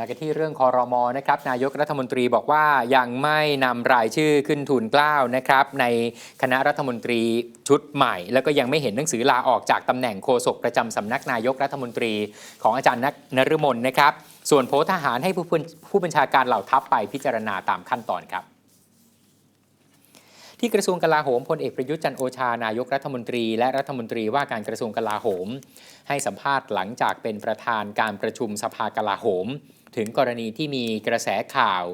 มากันที่เรื่องคอรมอนะครับนายกรัฐมนตรีบอกว่ายังไม่นำรายชื่อขึ้นทุนกล้าวนะครับ ในคณะรัฐมนตรีชุดใหม่ แล้วก็ยังไม่เห็นหนังสือลาออกจากตำแหน่งโฆษกประจำสำนักนายกรัฐมนตรีของอาจารย์นักนฤมลนะครับ ส่วนโพสทหารให้ผู้ผู้บัญชาการเหล่าทัพไปพิจารณาตามขั้นตอนครับที่กระทรวงกลาโหมพลเอกประยุทธ์จันโอชานายกรัฐมนตรี และรัฐมนตรีว่าการกระทรวงกลาโหม ให้สัมภาษณ์หลังจากเป็นประธานการประชุมสภากลาโหม ถึงกรณีที่มีกระแสข่าว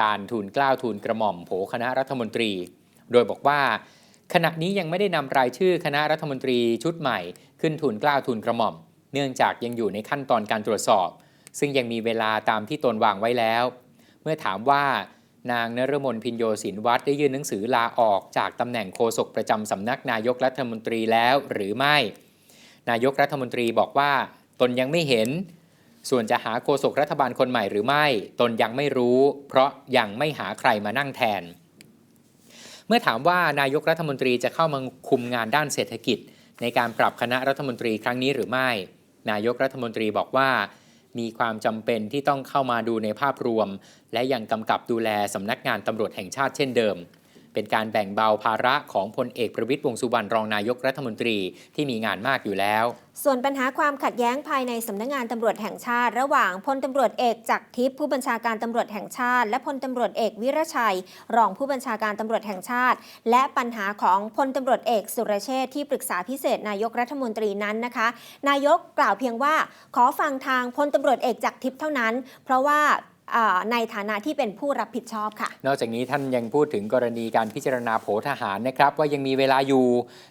การทูลกล้าวทูลกระหม่อมโผคณะรัฐมนตรี โดยบอกว่า ขณะนี้ยังไม่ได้นำรายชื่อคณะรัฐมนตรีชุดใหม่ ขึ้นทูลกล้าวทูลกระหม่อม เนื่องจากยังอยู่ในขั้นตอนการตรวจสอบ ซึ่งยังมีเวลาตามที่ตนวางไว้แล้ว เมื่อถามว่านางนรมนพินโยศินวัตรได้ยื่นหนังสือลาออกจากตำแหน่งโฆษกประจำสำนักนายกรัฐมนตรีแล้วหรือไม่ นายกรัฐมนตรีบอกว่า ตนยังไม่เห็น ส่วนจะหาโฆษกรัฐบาลคนใหม่หรือไม่ ตนยังไม่รู้ เพราะยังไม่หาใครมานั่งแทน เมื่อถามว่านายกรัฐมนตรีจะเข้ามาคุมงานด้านเศรษฐกิจ ในการปรับคณะรัฐมนตรีครั้งนี้หรือไม่ นายกรัฐมนตรีบอกว่า มีความจำเป็นที่ต้องเข้ามาดูในภาพรวม และยังกำกับดูแลสำนักงานตำรวจแห่งชาติเช่นเดิม เป็นการแบ่งเบาภาระของพลเอกประวิตยวงสุวรรณรองนายกรัฐมนตรีที่มีงานมากอยู่แล้ว ส่วนปัญหาความขัดแย้งภายในสำนักงานตำรวจแห่งชาติ ระหว่างพลตำรวจเอกจักรทิพย์ผู้บัญชาการตำรวจแห่งชาติ และพลตำรวจเอกวิรชัย รองผู้บัญชาการตำรวจแห่งชาติ และปัญหาของพลตำรวจเอกสุรเชษฐ์ที่ปรึกษาพิเศษนายกรัฐมนตรีนั้นนะคะ นายกกล่าวเพียงว่า ขอฟังทางพลตำรวจเอกจักรทิพย์เท่านั้น เพราะว่า ในฐานะที่เป็นผู้รับผิดชอบค่ะ นอกจากนี้ท่านยังพูดถึงกรณีการพิจารณาโผทหารนะครับ ว่ายังมีเวลาอยู่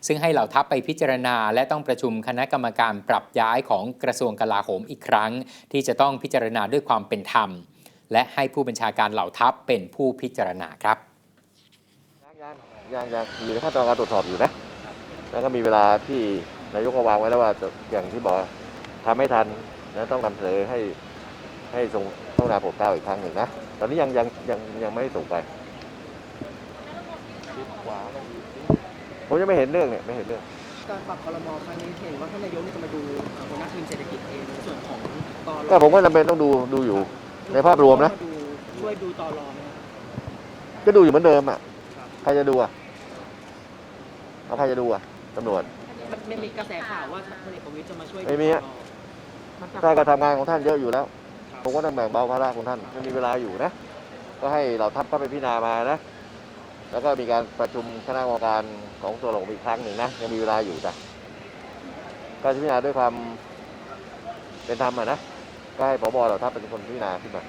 ซึ่งให้เหล่าทัพไปพิจารณา และต้องประชุมคณะกรรมการปรับย้ายของกระทรวงกลาโหมอีกครั้ง ที่จะต้องพิจารณาด้วยความเป็นธรรม และให้ผู้บัญชาการเหล่าทัพเป็นผู้พิจารณาครับยังยังยังอยู่ในขั้นตอนการตรวจสอบอยู่นะแล้วก็มีเวลาที่นายกก็วางไว้แล้วว่าจะอย่างที่บอกทำไม่ทันนะต้องนำเสนอให้ให้ทรง ต้องนาโปรดเกล้าอีกครั้งหนึ่งนะ ตอนนี้ยังยังยังยังไม่ได้ส่งไปผมยังไม่เห็นเรื่องเนี่ยไม่เห็นเรื่อง การปรับคอรมอครั้งนี้เห็นว่าท่านนายกนี่จะมาดูเอ่อหัวหน้าทีมเศรษฐกิจเองในส่วนของตอรก็ผมก็จำเป็นต้องดูดูอยู่ในภาพรวมนะดูช่วยดูตอรอไหมครับก็ดูอยู่เหมือนเดิมอะใครจะดูอะเอาใครจะดูอะตำรวจมันมันมีกระแสข่าวว่าพลเอกประวิตรจะมาช่วยดูไม่มีอะตรท่านก็ทำงานของท่านเยอะอยู่แล้ว ผมก็ต้องแบ่งเบาภาระของท่านยังมีเวลาอยู่นะ ก็ให้เราทัพเข้าไปพิจารณามานะ แล้วก็มีการประชุมคณะกรรมการของตัวหลงอีกครั้งหนึ่งนะ ยังมีเวลาอยู่จ้ะก็จะพิจารณาด้วยความเป็นธรรมอะนะ ก็ให้ผบเราทัพเป็นคนพิจารณาขึ้นมา